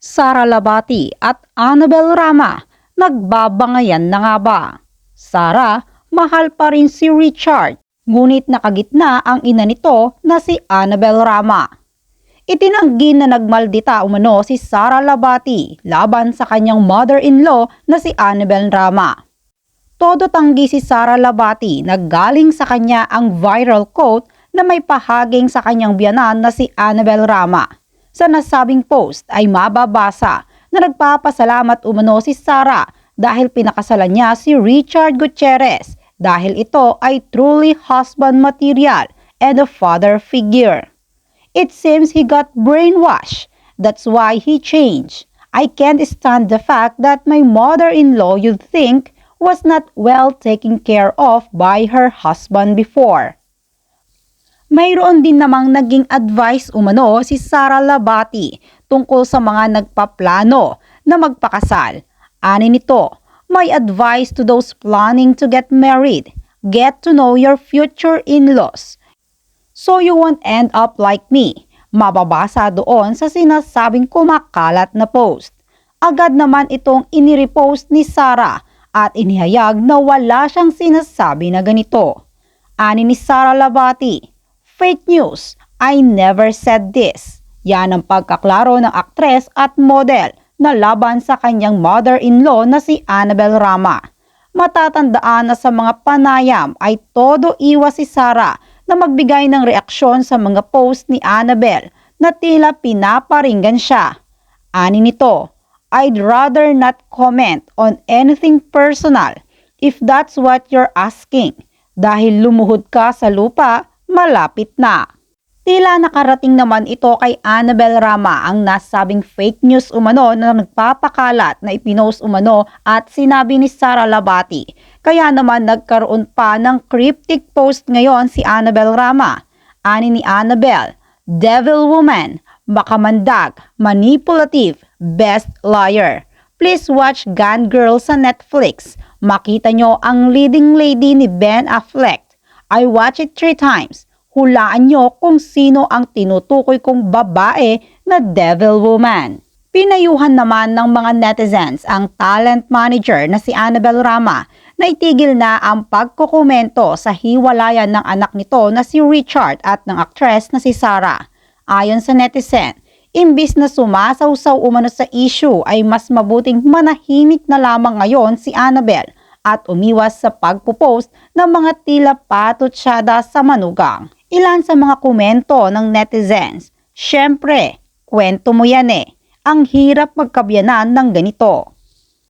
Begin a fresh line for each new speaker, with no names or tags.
Sara Labati at Annabel Rama, nagbabangayan na nga ba? Sara, mahal pa rin si Richard, ngunit nakagitna ang ina nito na si Annabel Rama. Itinanggi na nagmaldita umano si Sara Labati laban sa kanyang mother-in-law na si Annabel Rama. Todo tanggi si Sara Labati na galing sa kanya ang viral quote na may pahaging sa kanyang biyanan na si Annabel Rama. Sa nasabing post ay mababasa na nagpapasalamat umano si Sara dahil pinakasalan niya si Richard Gutierrez dahil ito ay truly husband material and a father figure. It seems he got brainwashed. That's why he changed. I can't stand the fact that my mother-in-law you'd think was not well taken care of by her husband before. Mayroon din namang naging advice umano si Sara Labati tungkol sa mga nagpaplano na magpakasal. Ani nito, my advice to those planning to get married, get to know your future in-laws. So you won't end up like me. Mababasa doon sa sinasabing kumakalat na post. Agad naman itong inirepost ni Sara at inihayag na wala siyang sinasabi na ganito. Ani ni Sara Labati, Fake news, I never said this. Yan ang pagkaklaro ng aktres at model na laban sa kanyang mother-in-law na si Annabel Rama. Matatandaan na sa mga panayam ay todo iwas si Sara na magbigay ng reaksyon sa mga post ni Annabel na tila pinaparinggan siya. Ani nito, I'd rather not comment on anything personal if that's what you're asking dahil lumuhod ka sa lupa malapit na. Tila nakarating naman ito kay Annabel Rama ang nasabing fake news umano na nagpapakalat na ipinost umano at sinabi ni Sara Labati. Kaya naman nagkaroon pa ng cryptic post ngayon si Annabel Rama. Ani ni Annabel, Devil Woman, makamandag, manipulative, best liar. Please watch Gun Girl sa Netflix. Makita nyo ang leading lady ni Ben Affleck. I watch it three times. Hulaan nyo kung sino ang tinutukoy kong babae na devil woman. Pinayuhan naman ng mga netizens ang talent manager na si Annabel Rama na itigil na ang pagkukomento sa hiwalayan ng anak nito na si Richard at ng aktres na si Sarah. Ayon sa netizen, imbis na sumasawsaw umano sa issue ay mas mabuting manahimik na lamang ngayon si Annabel at umiwas sa pagpo-post ng mga tila patutsyada sa manugang. Ilan sa mga komento ng netizens, Siyempre, kwento mo yan eh. Ang hirap magkabyanan ng ganito.